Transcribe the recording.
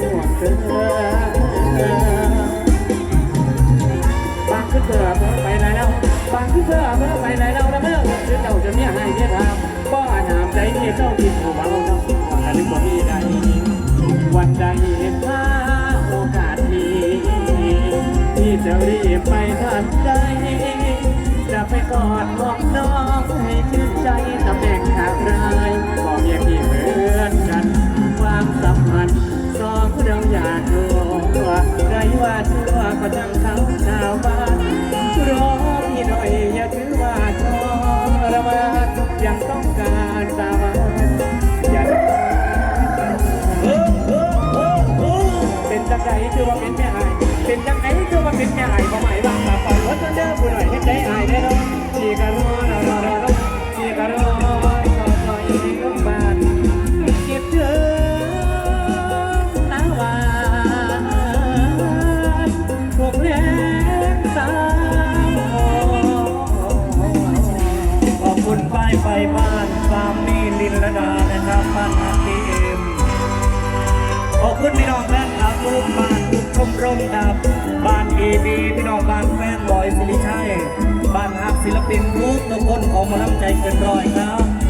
ห่วงเธอบางคือเธอเมื่อไปไหนแล้วบางคือเธอเมื่อไปไหนแล้วนะเมื่อคือเจ้าจะเนี่ยให้เนี่ยทำก็อาหามใจเนี่ยเจ้ากินหัวเราเนาะอันนี้บ่มีใดวันใดเห็นท่าโอกาสดีที่จะรีบไปทันใดจะไปกอดบอกน้องาไรว่าตัวก็จังเขาชาวบ้านรอพี่หน่อยอย่าถือว่าทรมานยังต้องการตามอย่าเป็นจังไรคือว่าเป็นแม่อายเป็นจังไรคือว่าเป็นแม่อายบ่หมายว่าตาปอนรถเด้อผู้หน่อยเฮ็ดได้อายแน่นอน นะครับบ้านอาทีเอ็มขอบคุณพี่น้องแฟนคลับทุกบ้านทุกชมรมดับบ้านเอบีพี่น้องบ้านแฟนบอยสิริชัยบ้านฮักศิลปินทุกทุกคนของมาลำใจเกินร้อยครับ